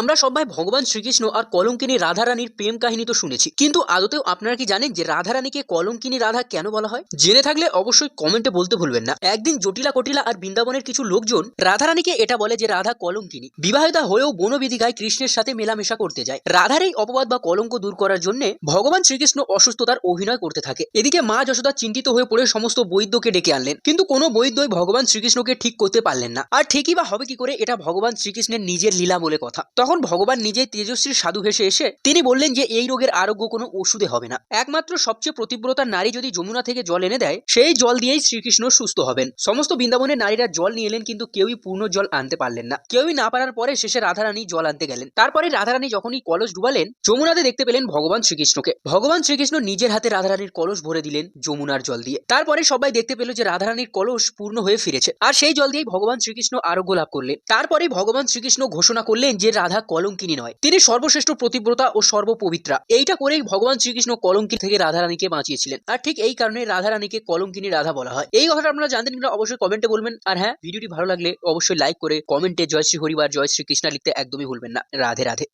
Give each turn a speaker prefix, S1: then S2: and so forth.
S1: আমরা সবাই ভগবান শ্রীকৃষ্ণ আর কলঙ্কিনী রাধারানীর প্রেম কাহিনী তো শুনেছি। কিন্তু আদতেও আপনারা কি জানেন যে রাধারানীকে কলঙ্কিনী রাধা কেন বলা হয়? জেনে থাকলে অবশ্যই কমেন্টে বলতে ভুলবেন না। একদিন জটিলা কটিলা আর বৃন্দাবনের কিছু লোকজন রাধারানীকে এটা বলে যে রাধা কলঙ্কিনী। বিবাহিতা হয়েও বনবিধিকায় কৃষ্ণের সাথে মেলামেশা করতে যায়। রাধার এই অপবাদ বা কলঙ্ক দূর করার জন্য ভগবান শ্রীকৃষ্ণ অসুস্থতার অভিনয় করতে থাকে। এদিকে মা যশোদা চিন্তিত হয়ে পড়ে সমস্ত বৈদ্যকে ডেকে আনলেন। কিন্তু কোনো বৈদ্যই ভগবান শ্রীকৃষ্ণকে ঠিক করতে পারলেন না। আর ঠিকই বা হবে কি করে, এটা ভগবান শ্রীকৃষ্ণের নিজের লীলা বলে কথা। তখন ভগবান নিজেই তেজস্বী সাধু ভেসে এসে তিনি বললেন যে, এই রোগের আরোগ্য কোনো ওষুধে হবে না। একমাত্র সবচেয়ে প্রতিব্রতা নারী যদি যমুনা থেকে জল এনে দেয়, সেই জল দিয়েই শ্রীকৃষ্ণ সুস্থ হবেন। সমস্ত বৃন্দাবনের নারীরা জল নিয়ে এলেন কিন্তু কেউই পূর্ণ জল আনতে পারলেন না। কেউই না পারার পরে শেষে রাধারানী জল আনতে গেলেন। তারপরে রাধারানী যখনই কলস ডুবালেন, যমুনাতে দেখতে পেলেন ভগবান শ্রীকৃষ্ণকে। ভগবান শ্রীকৃষ্ণ নিজের হাতে রাধারানীর কলস ভরে দিলেন যমুনার জল দিয়ে। তারপরে সবাই দেখতে পেল যে, রাধারানীর কলস পূর্ণ হয়ে ফিরেছে। আর সেই জল দিয়েই ভগবান শ্রীকৃষ্ণ আরোগ্য লাভ করলেন। তারপরে ভগবান শ্রীকৃষ্ণ ঘোষণা করলেন যে, রাধা কলঙ্কিনী নয়। তিনি সর্বশ্রেষ্ঠ প্রতিব্রতা ও সর্বপবিত্রা। এইটা করেই ভগবান শ্রীকৃষ্ণ কলঙ্কি থেকে রাধা রানীকে বাঁচিয়েছিলেন। আর ঠিক এই কারণে রাধা রানীকে কলঙ্কিনী রাধা বলা হয়। এই কথাটা আপনারা জানতেন কিনা অবশ্যই কমেন্টে বলবেন। আর হ্যাঁ ভিডিওটি ভালো লাগলে অবশ্যই লাইক করে, কমেন্টে জয় শ্রী হরিবার, জয় শ্রী কৃষ্ণা লিখতে একদমই ভুলবেন না। রাধে রাধে।